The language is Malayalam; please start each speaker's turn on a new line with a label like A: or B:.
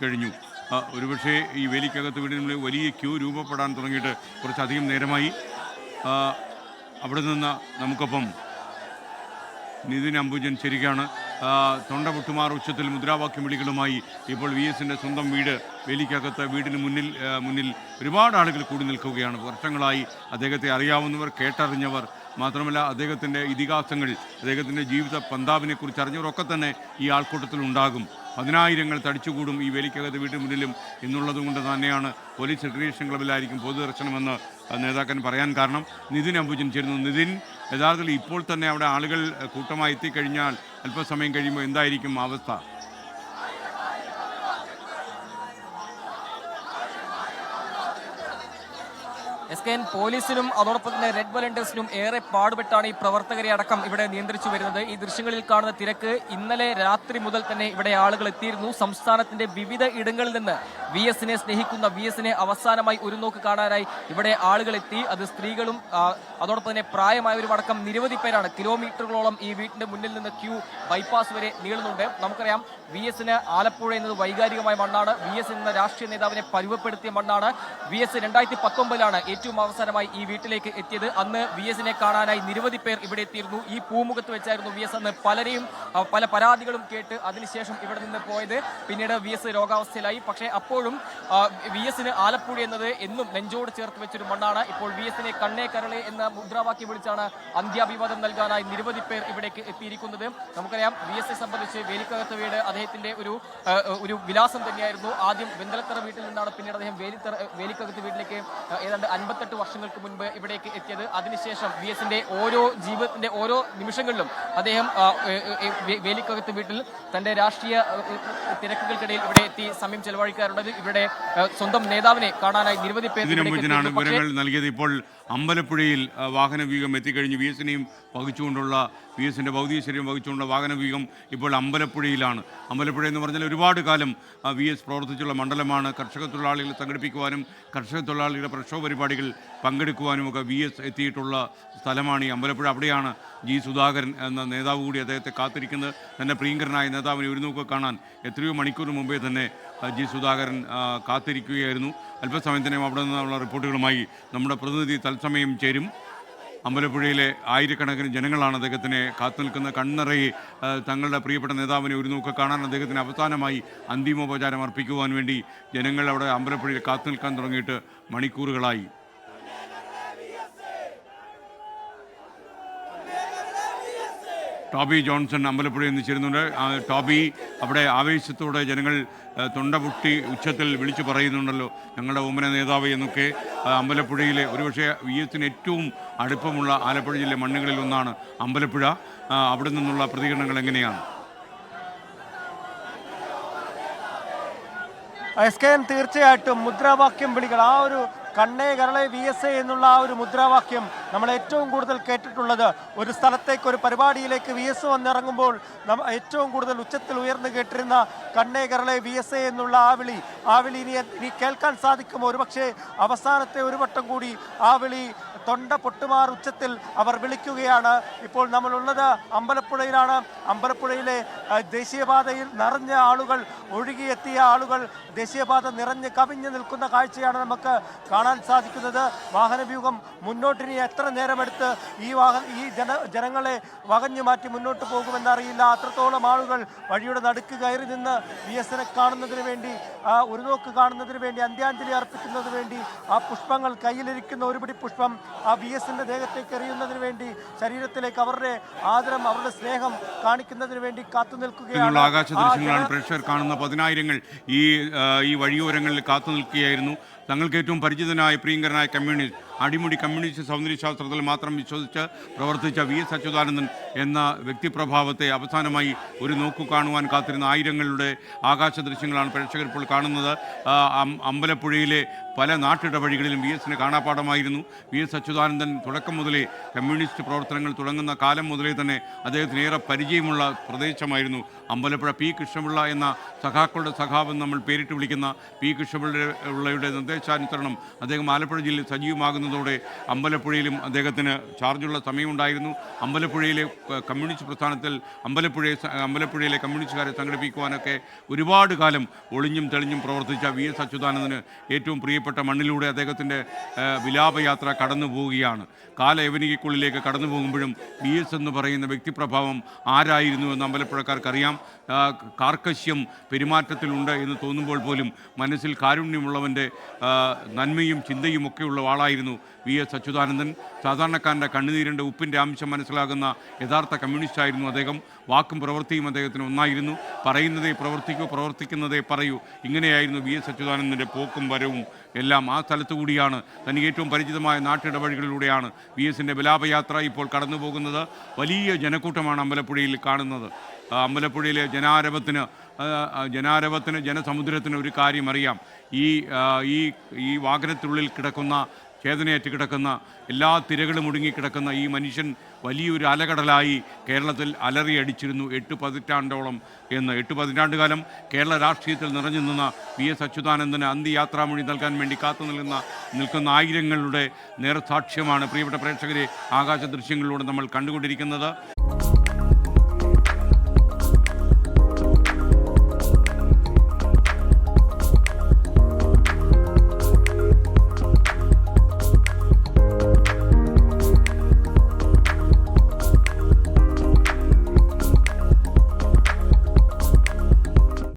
A: എത്തിക്കഴിഞ്ഞു ഒരുപക്ഷെ ഈ വേലിക്കകത്ത് വീടിന് വലിയ ക്യൂ രൂപപ്പെടാൻ തുടങ്ങിയിട്ട് കുറച്ചധികം നേരമായി. അവിടെ നിന്ന് നമുക്കൊപ്പം നിതിൻ അംബുജൻ ശരിക്കാണ് തൊണ്ട പൊട്ടുമാർ ഉച്ചത്തിൽ മുദ്രാവാക്യം വിളികളുമായി ഇപ്പോൾ വി എസിന്റെ സ്വന്തം വീട് വേലിക്കകത്ത് വീടിന് മുന്നിൽ മുന്നിൽ ഒരുപാട് ആളുകൾ കൂടി നിൽക്കുകയാണ്. വർഷങ്ങളായി അദ്ദേഹത്തെ അറിയാവുന്നവർ കേട്ടറിഞ്ഞവർ മാത്രമല്ല അദ്ദേഹത്തിന്റെ ഇതിഹാസങ്ങൾ അദ്ദേഹത്തിന്റെ ജീവിത പന്താവിനെ പന്താവിനെക്കുറിച്ച് അറിഞ്ഞവരൊക്കെ തന്നെ ഈ ആൾക്കൂട്ടത്തിൽ ഉണ്ടാകും. പതിനായിരങ്ങൾ തടിച്ചുകൂടും ഈ വേലിക്കകത്ത് വീട്ടിന് മുന്നിലും എന്നുള്ളതുകൊണ്ട് തന്നെയാണ് പോലീസ് റിക്രിയേഷൻ ക്ലബിലായിരിക്കും പൊതുദർശനമെന്ന് നേതാക്കൻ പറയാൻ കാരണം. നിതിൻ അംബുജൻ ചേരുന്നു. നിതിൻ യഥാർത്ഥത്തിൽ ഇപ്പോൾ തന്നെ അവിടെ ആളുകൾ കൂട്ടമായി എത്തിക്കഴിഞ്ഞാൽ അല്പസമയം കഴിയുമ്പോൾ എന്തായിരിക്കും അവസ്ഥ?
B: എസ് കെ എൻ പോലീസിനും അതോടൊപ്പം തന്നെ റെഡ് വലണ്ടേഴ്സിനും ഏറെ പാടുപെട്ടാണ് ഈ പ്രവർത്തകരെ അടക്കം ഇവിടെ നിയന്ത്രിച്ചു വരുന്നത്. ഈ ദൃശ്യങ്ങളിൽ കാണുന്ന തിരക്ക് ഇന്നലെ രാത്രി മുതൽ തന്നെ ഇവിടെ ആളുകൾ എത്തിയിരുന്നു. സംസ്ഥാനത്തിന്റെ വിവിധ ഇടങ്ങളിൽ നിന്ന് വി എസിനെ സ്നേഹിക്കുന്ന വി എസിനെ അവസാനമായി ഒരു നോക്ക് കാണാനായി ഇവിടെ ആളുകൾ എത്തി. അത് സ്ത്രീകളും അതോടൊപ്പം തന്നെ പ്രായമായവരുമടക്കം നിരവധി പേരാണ്. കിലോമീറ്ററുകളോളം ഈ വീട്ടിന്റെ മുന്നിൽ നിന്ന് ക്യൂ ബൈപ്പാസ് വരെ നീളുന്നുണ്ട്. നമുക്കറിയാം വി എസിന് ആലപ്പുഴ എന്നത് വൈകാരികമായ മണ്ണാണ്. വി എസ് എന്ന രാഷ്ട്രീയ നേതാവിനെ പരുവപ്പെടുത്തിയ മണ്ണാണ്. വി എസ് രണ്ടായിരത്തി പത്തൊമ്പതിലാണ് ഏറ്റവും അവസാനമായി ഈ വീട്ടിലേക്ക് എത്തിയത്. അന്ന് വി എസിനെ കാണാനായി നിരവധി പേർ ഇവിടെ എത്തിയിരുന്നു. ഈ പൂമുഖത്ത് വെച്ചായിരുന്നു വി എസ് അന്ന് പലരെയും പല പരാതികളും കേട്ട് അതിനുശേഷം ഇവിടെ നിന്ന് പോയത്. പിന്നീട് വി എസ് രോഗാവസ്ഥയിലായി. പക്ഷേ അപ്പോഴും വി എസിന് ആലപ്പുഴ എന്നത് എന്നും നെഞ്ചോട് ചേർത്ത് വെച്ചൊരു മണ്ണാണ്. ഇപ്പോൾ വി എസിനെ കണ്ണേ കരളെ എന്ന മുദ്രാവാക്യം വിളിച്ചാണ് അന്ത്യാഭിവാദം നൽകാനായി നിരവധി പേർ ഇവിടേക്ക് എത്തിയിരിക്കുന്നത്. നമുക്കറിയാം വി എസ് സംബന്ധിച്ച് വേലിക്കകത്ത് വീട് അദ്ദേഹത്തിന്റെ ഒരു ഒരു വിലാസം തന്നെയായിരുന്നു. ആദ്യം വെന്തലത്തറ വീട്ടിൽ നിന്നാണ് പിന്നീട് അദ്ദേഹം വേലിത്തറ വേലിക്കകത്ത് വീട്ടിലേക്ക് ഏതാണ്ട് അൻപത്തെട്ട് വർഷങ്ങൾക്ക് മുൻപ് ഇവിടേക്ക് എത്തിയത്. അതിനുശേഷം വി എസിന്റെ ഓരോ ജീവിതത്തിന്റെ ഓരോ നിമിഷങ്ങളിലും അദ്ദേഹം വേലിക്കകത്ത് വീട്ടിൽ തന്റെ രാഷ്ട്രീയ തിരക്കുകൾക്കിടയിൽ ഇവിടെ എത്തി സമയം ചെലവഴിക്കാറുള്ളത് ഇവിടെ ആ, സ്വന്തം നേതാവിനെ കാണാനായി നിരവധി പേർ
A: വിവരങ്ങൾ നൽകിയത് ഇപ്പോൾ അമ്പലപ്പുഴയിൽ വാഹന വാഹനവ്യൂഹം എത്തിക്കഴിഞ്ഞ് വി എസിനെയും വഹിച്ചുകൊണ്ടുള്ള വി എസിന്റെ ഭൗതിക ശരീരം വഹിച്ചുകൊണ്ടുള്ള വാഹനവ്യൂഹം ഇപ്പോൾ അമ്പലപ്പുഴയിലാണ്. അമ്പലപ്പുഴ എന്ന് പറഞ്ഞാൽ ഒരുപാട് കാലം വി എസ് പ്രവർത്തിച്ചുള്ള മണ്ഡലമാണ്. കർഷക തൊഴിലാളികളെ സംഘടിപ്പിക്കുവാനും കർഷക തൊഴിലാളികളുടെ പ്രക്ഷോഭ പരിപാടികൾ പങ്കെടുക്കുവാനും ഒക്കെ വി എസ് എത്തിയിട്ടുള്ള സ്ഥലമാണ് ഈ അമ്പലപ്പുഴ. അവിടെയാണ് ജി സുധാകരൻ എന്ന നേതാവ് കൂടി അദ്ദേഹത്തെ കാത്തിരിക്കുന്നത്. തന്റെ പ്രിയങ്കരനായ നേതാവിനെ ഒരു നോക്ക് കാണാൻ എത്രയോ മണിക്കൂർ മുമ്പേ തന്നെ ജി സുധാകരൻ കാത്തിരിക്കുകയായിരുന്നു. അല്പസമയത്തിനും അവിടെ നിന്നുള്ള റിപ്പോർട്ടുകളുമായി നമ്മുടെ പ്രതിനിധി തത്സമയം ചേരും. അമ്പലപ്പുഴയിലെ ആയിരക്കണക്കിന് ജനങ്ങളാണ് അദ്ദേഹത്തിനെ കാത്തുനിൽക്കുന്ന നിൽക്കുന്ന കണ്ണറയെ തങ്ങളുടെ പ്രിയപ്പെട്ട നേതാവിനെ ഒരു നോക്ക് കാണാൻ അദ്ദേഹത്തിന് അവസാനമായി അന്തിമോപചാരം അർപ്പിക്കുവാൻ വേണ്ടി ജനങ്ങൾ അവിടെ അമ്പലപ്പുഴയിൽ കാത്തുനിൽക്കാൻ തുടങ്ങിയിട്ട് മണിക്കൂറുകളായി. ടോബി ജോൺസൺ അമ്പലപ്പുഴയിൽ നിന്ന് ചേരുന്നുണ്ട്. ടോബി അവിടെ ആവേശത്തോടെ ജനങ്ങൾ തൊണ്ടപുട്ടി തൊണ്ട പൊട്ടി ഉച്ചത്തിൽ വിളിച്ചു പറയുന്നുണ്ടല്ലോ. ഞങ്ങളുടെ ഉമ്മന നേതാവ് എന്നൊക്കെ. അമ്പലപ്പുഴയിലെ ഒരുപക്ഷെ വി എസിന് ഏറ്റവും അടുപ്പമുള്ള ആലപ്പുഴ ജില്ലയിലെ മണ്ണുകളിൽ ഒന്നാണ് അമ്പലപ്പുഴ. അവിടെ നിന്നുള്ള പ്രതികരണങ്ങൾ എങ്ങനെയാണ്?
C: എസ് കെ എൻ തീർച്ചയായിട്ടും മുദ്രാവാക്യം വിളികൾ. ആ ഒരു കണ്ണേ കരളെ വി എസ് എ എന്നുള്ള ആ ഒരു മുദ്രാവാക്യം നമ്മൾ ഏറ്റവും കൂടുതൽ കേട്ടിട്ടുള്ളത് ഒരു സ്ഥലത്തേക്ക് ഒരു പരിപാടിയിലേക്ക് വി എസ് വന്നിറങ്ങുമ്പോൾ ഏറ്റവും കൂടുതൽ ഉച്ചത്തിൽ ഉയർന്നു കേട്ടിരുന്ന കണ്ണേ കരളെ വി എസ് എ എന്നുള്ള ആ വിളി ആ വിളി ഇനി ഇനി കേൾക്കാൻ സാധിക്കുമോ? ഒരുപക്ഷെ അവസാനത്തെ ഒരു വട്ടം കൂടി ആ വിളി തൊണ്ട പൊട്ടുമാർ ഉച്ചത്തിൽ അവർ വിളിക്കുകയാണ്. ഇപ്പോൾ നമ്മളുള്ളത് അമ്പലപ്പുഴയിലാണ്. അമ്പലപ്പുഴയിലെ ദേശീയപാതയിൽ നിറഞ്ഞ ആളുകൾ ഒഴുകിയെത്തിയ ആളുകൾ ദേശീയപാത നിറഞ്ഞ് കവിഞ്ഞു നിൽക്കുന്ന കാഴ്ചയാണ് നമുക്ക് കാണാൻ സാധിക്കുന്നത്. വാഹനവ്യൂഹം മുന്നോട്ടിനി എത്ര നേരമെടുത്ത് ഈ വാഹ ഈ ജന ജനങ്ങളെ വകഞ്ഞു മാറ്റി മുന്നോട്ട് പോകുമെന്നറിയില്ല. അത്രത്തോളം ആളുകൾ വഴിയുടെ നടുക്ക് കയറി നിന്ന് വി എനെ കാണുന്നതിന് വേണ്ടി ആ ഒരു നോക്ക് കാണുന്നതിന് വേണ്ടി അന്ത്യാഞ്ജലി അർപ്പിക്കുന്നതിന് വേണ്ടി ആ പുഷ്പങ്ങൾ കയ്യിലിരിക്കുന്ന ഒരുപിടി പുഷ്പം ആ വി എസിന്റെ ദേഹത്തേക്ക് എറിയുന്നതിന് വേണ്ടി ശരീരത്തിലേക്ക് അവരുടെ ആദരം അവരുടെ സ്നേഹം കാണിക്കുന്നതിന് വേണ്ടി കാത്തു നിൽക്കുകയാണ്.
A: ആകാശ ദൃശ്യങ്ങളാണ് പ്രേക്ഷകർ കാണുന്ന പതിനായിരങ്ങൾ ഈ ഈ വഴിയോരങ്ങളിൽ കാത്തു നിൽക്കുകയായിരുന്നു. തങ്ങൾക്ക് ഏറ്റവും പരിചിതനായ പ്രിയങ്കരനായ കമ്മ്യൂണിസ്റ്റ് അടിമുടി കമ്മ്യൂണിസ്റ്റ് സൗന്ദര്യശാസ്ത്രത്തിൽ മാത്രം വിശ്വസിച്ച് പ്രവർത്തിച്ച വി. എസ്. അച്യുതാനന്ദൻ എന്ന വ്യക്തിപ്രഭാവത്തെ അവസാനമായി ഒരു നോക്കു കാണുവാൻ കാത്തിരുന്ന ആയിരങ്ങളുടെ ആകാശ ദൃശ്യങ്ങളാണ് പ്രേക്ഷകർ ഇപ്പോൾ കാണുന്നത്. അമ്പലപ്പുഴയിലെ പല നാട്ടിടവഴികളിലും വി എസിന് കാണാപ്പാടമായിരുന്നു വി എസ് അച്യുതാനന്ദൻ തുടക്കം മുതലേ കമ്മ്യൂണിസ്റ്റ് പ്രവർത്തനങ്ങൾ തുടങ്ങുന്ന കാലം മുതലേ തന്നെ അദ്ദേഹത്തിന് ഏറെ പരിചയമുള്ള പ്രദേശമായിരുന്നു. അമ്പലപ്പുഴ പി കൃഷ്ണപിള്ള എന്ന സഖാക്കളുടെ സഖാവ് എന്ന് നമ്മൾ പേരിട്ട് വിളിക്കുന്ന പി കൃഷ്ണപിള്ളയുടെ നിർദ്ദേശാനുസരണം അദ്ദേഹം ആലപ്പുഴ ജില്ലയിൽ സജീവമാകുന്നതോടെ അമ്പലപ്പുഴയിലും അദ്ദേഹത്തിന് ചാർജുള്ള സമയമുണ്ടായിരുന്നു. അമ്പലപ്പുഴയിലെ കമ്മ്യൂണിസ്റ്റ് പ്രസ്ഥാനത്തിൽ അമ്പലപ്പുഴയെ അമ്പലപ്പുഴയിലെ കമ്മ്യൂണിസ്റ്റുകാരെ സംഘടിപ്പിക്കുവാനൊക്കെ ഒരുപാട് കാലം ഒളിഞ്ഞും തെളിഞ്ഞും പ്രവർത്തിച്ച വി എസ് അച്യുതാനന്ദന് ഏറ്റവും പ്രിയപ്പെട്ട മണ്ണിലൂടെ അദ്ദേഹത്തിന്റെ വിലാപയാത്ര കടന്നു പോവുകയാണ് കാലയവനികയ്ക്കുള്ളിലേക്ക് കടന്നു പോകുമ്പോഴും ബി എസ് എന്ന് പറയുന്ന വ്യക്തിപ്രഭാവം ആരായിരുന്നു എന്ന് അമ്പലപ്പുഴക്കാർക്കറിയാം. കാർക്കശ്യം പെരുമാറ്റത്തിലുണ്ട് എന്ന് തോന്നുമ്പോൾ പോലും മനസ്സിൽ കാരുണ്യമുള്ളവന്റെ നന്മയും ചിന്തയും ഒക്കെയുള്ള ആളായിരുന്നു വി എസ് അച്യുതാനന്ദൻ. സാധാരണക്കാരന്റെ കണ്ണുനീരിന്റെ ഉപ്പിന്റെ അംശം മനസ്സിലാകുന്ന യഥാർത്ഥ കമ്മ്യൂണിസ്റ്റ് ആയിരുന്നു അദ്ദേഹം. വാക്കും പ്രവൃത്തിയും അദ്ദേഹത്തിന് ഒന്നായിരുന്നു. പറയുന്നതേ പ്രവർത്തിക്കൂ പ്രവർത്തിക്കുന്നതേ പറയൂ. ഇങ്ങനെയായിരുന്നു വി എസ് അച്യുതാനന്ദന്റെ പോക്കും വരവും എല്ലാം ആ സ്ഥലത്തു കൂടിയാണ്. തനിക്ക് ഏറ്റവും പരിചിതമായ നാട്ടിടവഴികളിലൂടെയാണ് വി എസിന്റെ വിലാപയാത്ര ഇപ്പോൾ കടന്നു പോകുന്നത് വലിയ ജനക്കൂട്ടമാണ് അമ്പലപ്പുഴയിൽ കാണുന്നത്. അമ്പലപ്പുഴയിലെ ജനാരവത്തിന് ജനാരവത്തിന് ജനസമുദ്രത്തിന് ഒരു കാര്യം അറിയാം. ഈ ഈ ഈ വാഹനത്തിനുള്ളിൽ കിടക്കുന്ന ചേതനയേറ്റ് കിടക്കുന്ന എല്ലാ തിരകളും ഒടുങ്ങിക്കിടക്കുന്ന ഈ മനുഷ്യൻ വലിയൊരു അലകടലായി കേരളത്തിൽ അലറിയടിച്ചിരുന്നു. എട്ട് പതിറ്റാണ്ടോളം എന്ന്. എട്ട് പതിറ്റാണ്ട് കാലം കേരള രാഷ്ട്രീയത്തിൽ നിറഞ്ഞു നിന്ന വി എസ് അച്യുതാനന്ദന് അന്ത്യയാത്രാമൊഴി നൽകാൻ വേണ്ടി കാത്തു നിൽക്കുന്ന നിൽക്കുന്ന ആയിരങ്ങളുടെ നേർസാക്ഷ്യമാണ്. പ്രിയപ്പെട്ട പ്രേക്ഷകരെ ആകാശ ദൃശ്യങ്ങളിലൂടെ നമ്മൾ കണ്ടുകൊണ്ടിരിക്കുന്നത്.